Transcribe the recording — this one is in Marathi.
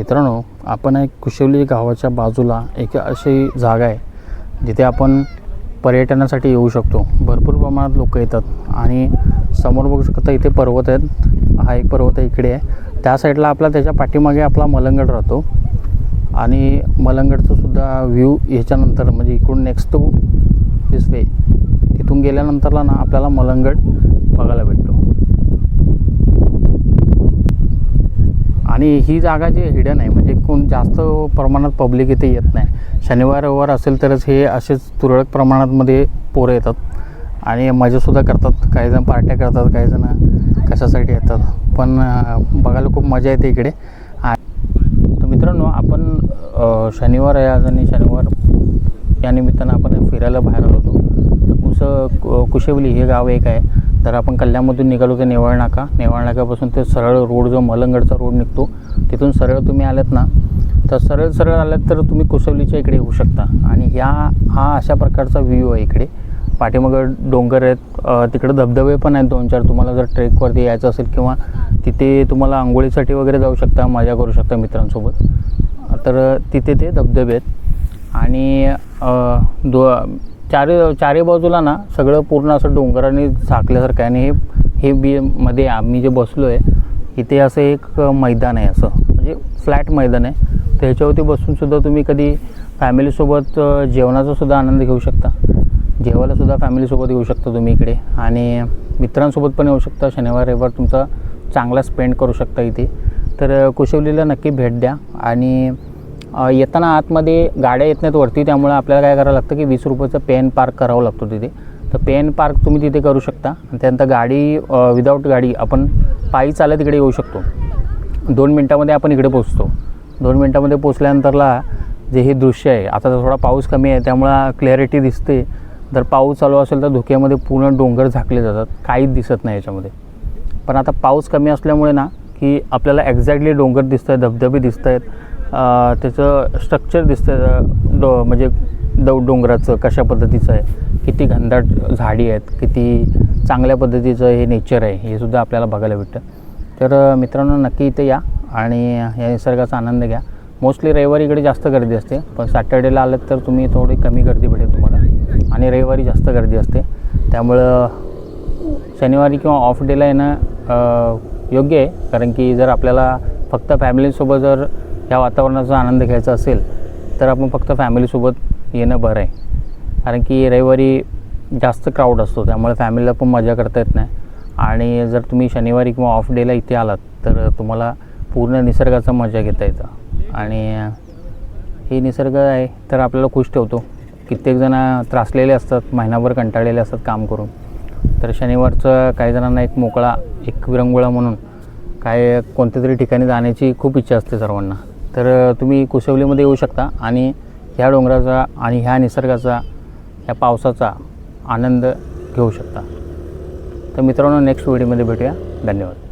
मित्रांनो आपण एक कुशवली गावाच्या बाजूला एक अशी जागा आहे जिथे आपण पर्यटनासाठी येऊ शकतो. भरपूर प्रमाणात लोक येतात आणि समोर बघू शकता इथे पर्वत आहेत. हा एक पर्वत आहे इकडे आहे. त्या साईडला आपला त्याच्या पाठीमागे आपला मलंगड राहतो. आणि मलंगडचं सुद्धा व्ह्यू ह्याच्यानंतर म्हणजे इकडून नेक्स्ट टू दिस वे तिथून गेल्यानंतरला ना आपल्याला मलंगड बघायला भेटतो. आणि ही जागा जी हिडन आहे म्हणजे कोण जास्त प्रमाणात पब्लिक इथे येत नाही. शनिवार रविवार असेल तरच हे असेच तुरळक प्रमाणातमध्ये पोरं येतात. आणि मजासुद्धा करतात. काही जण पार्ट्या करतात काही जण कशासाठी येतात. पण बघायला खूप मजा येते इकडे. तर मित्रांनो आपण शनिवार आहे आज आणि शनिवार या निमित्तानं आपण फिरायला बाहेर आलो होतो. तर कुस कु- कुशेवली हे गाव एक आहे. तर आपण कल्याणमधून निघालो ते नेवाळ नाका नेवाळ नाक्यापासून ते सरळ रोड जो मलंगडचा रोड निघतो तिथून सरळ तुम्ही आलात ना तर सरळ सरळ आलात तर तुम्ही कुसवलीच्या इकडे येऊ शकता. आणि ह्या हा अशा प्रकारचा व्ह्यू आहे इकडे. पाठीमागं डोंगर आहेत तिकडे धबधबे पण आहेत दोन चार. तुम्हाला जर ट्रेकवरती यायचं असेल किंवा तिथे तुम्हाला आंघोळीसाठी वगैरे जाऊ शकता मजा करू शकता मित्रांसोबत. तर तिथे ते धबधबे आहेत. आणि दो चारी चारी बाजूला ना सगळं पूर्ण असं डोंगराने झाकल्यासारखं आहे. आणि हे हे बी मध्ये आम्ही जे बसलो आहे इथे असं एक मैदान आहे असं. म्हणजे फ्लॅट मैदान आहे. तर ह्याच्यावरती बसूनसुद्धा तुम्ही कधी फॅमिलीसोबत जेवणाचासुद्धा जेवणाचा सुद्धा आनंद घेऊ शकता. जेवायलासुद्धा फॅमिलीसोबत येऊ शकता तुम्ही इकडे. आणि मित्रांसोबत पण येऊ शकता. शनिवार रविवार तुमचा चांगला स्पेंड करू शकता इथे. तर कुशवलीला नक्की भेट द्या. आणि येताना आतमध्ये गाड्या येत नाहीत वरती त्यामुळे आपल्याला काय करावं लागतं की वीस रुपयाचं पेन पार्क करावं लागतो तिथे. तर पेन पार्क तुम्ही तिथे करू शकता. आणि त्यानंतर गाडी विदाऊट गाडी आपण पायी चालत इकडे येऊ शकतो. दोन मिनटामध्ये आपण इकडे पोचतो दोन मिनटामध्ये पोचल्यानंतरला जे हे दृश्य आहे आता थोडा पाऊस कमी आहे त्यामुळं क्लॅरिटी दिसते. जर पाऊस चालू असेल तर धुक्यामध्ये पूर्ण डोंगर झाकले जातात. काहीच दिसत नाही याच्यामध्ये. पण आता पाऊस कमी असल्यामुळे ना की आपल्याला एक्झॅक्टली डोंगर दिसत आहेत धबधबे दिसत आहेत त्याचं स्ट्रक्चर दिसतं डो म्हणजे दौ डोंगराचं कशा पद्धतीचं आहे? किती घनदाट झाडी आहेत? किती चांगल्या पद्धतीचं हे नेचर आहे? हे सुद्धा आपल्याला बघायला भेटतं. तर मित्रांनो नक्की इथे या आणि या निसर्गाचा आनंद घ्या. मोस्टली रविवारी इकडे जास्त गर्दी असते पण सॅटर्डेला आलं तर तुम्ही थोडी कमी गर्दी भेटेल तुम्हाला. आणि रविवारी जास्त गर्दी असते. त्यामुळं शनिवारी किंवा ऑफ डेला येणं योग्य आहे. कारण की जर आपल्याला फक्त फॅमिलीसोबत जर ह्या वातावरणाचा आनंद घ्यायचा असेल तर आपण फक्त फॅमिलीसोबत येणं बरं आहे. कारण की रविवारी जास्त क्राऊड असतो त्यामुळे फॅमिलीला पण मजा करता येत नाही. आणि जर तुम्ही शनिवारी किंवा ऑफ डेला इथे आलात तर तुम्हाला पूर्ण निसर्गाचा मजा घेता येतं. आणि हे निसर्ग आहे तर आपल्याला खुश ठेवतो. कित्येक जण त्रासलेले असतात महिनाभर कंटाळलेले असतात काम करून. तर शनिवारचं काही जणांना एक मोकळा एक विरंगुळा म्हणून काय कोणत्या तरी ठिकाणी जाण्याची खूप इच्छा असते सर्वांना. तर तुम्ही कुशवलीमध्ये येऊ शकता आणि ह्या डोंगराचा आणि ह्या निसर्गाचा ह्या पावसाचा आनंद घेऊ शकता. तर मित्रांनो नेक्स्ट व्हिडिओमध्ये भेटूया. धन्यवाद.